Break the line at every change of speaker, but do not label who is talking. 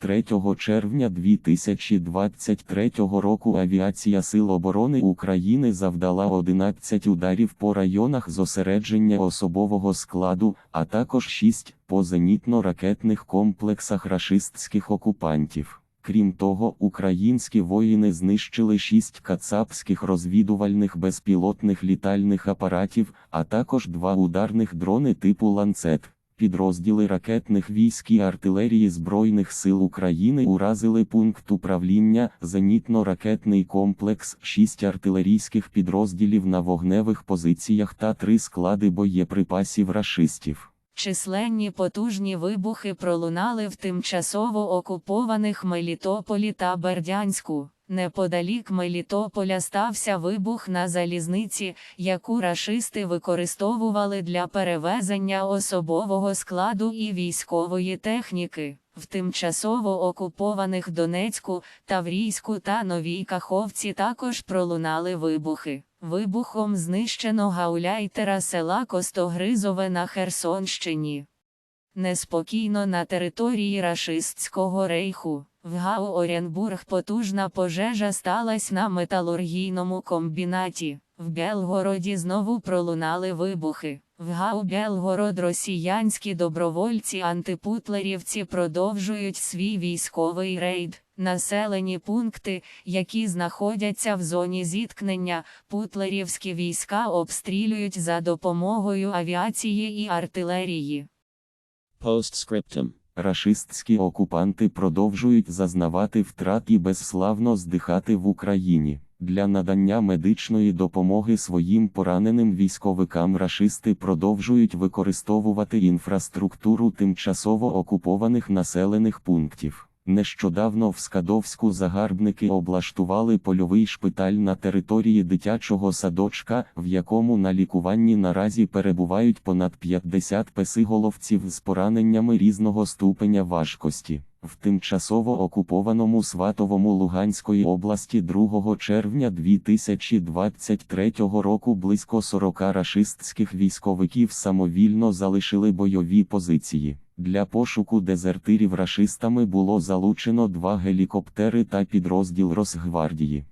3 червня 2023 року Авіація Сил оборони України завдала 11 ударів по районах зосередження особового складу, а також 6 по зенітно-ракетних комплексах рашистських окупантів. Крім того, українські воїни знищили 6 кацапських розвідувальних безпілотних літальних апаратів, а також два ударних дрони типу ланцет. Підрозділи ракетних військ і артилерії Збройних сил України уразили пункт управління, зенітно-ракетний комплекс, 6 артилерійських підрозділів на вогневих позиціях та 3 склади боєприпасів рашистів.
Численні потужні вибухи пролунали в тимчасово окупованих Мелітополі та Бердянську. Неподалік Мелітополя стався вибух на залізниці, яку рашисти використовували для перевезення особового складу і військової техніки. В тимчасово окупованих Донецьку, Таврійську та Новій Каховці також пролунали вибухи. Вибухом знищено гауляйтера села Костогризове на Херсонщині. Неспокійно на території рашистського рейху. В Гау Оренбург потужна пожежа сталася на металургійному комбінаті. В Белгороді знову пролунали вибухи. В Гау Белгород росіянські добровольці антипутлерівці продовжують свій військовий рейд. Населені пункти, які знаходяться в зоні зіткнення, путлерівські війська обстрілюють за допомогою авіації і артилерії.
Postscriptum.
Рашистські окупанти продовжують зазнавати втрат і безславно здихати в Україні. Для надання медичної допомоги своїм пораненим військовикам рашисти продовжують використовувати інфраструктуру тимчасово окупованих населених пунктів. Нещодавно в Скадовську загарбники облаштували польовий шпиталь на території дитячого садочка, в якому на лікуванні наразі перебувають понад 50 песиголовців з пораненнями різного ступеня важкості. В тимчасово окупованому Сватовому Луганської області 2 червня 2023 року близько 40 рашистських військовиків самовільно залишили бойові позиції. Для пошуку дезертирів рашистами було залучено два гелікоптери та підрозділ Росгвардії.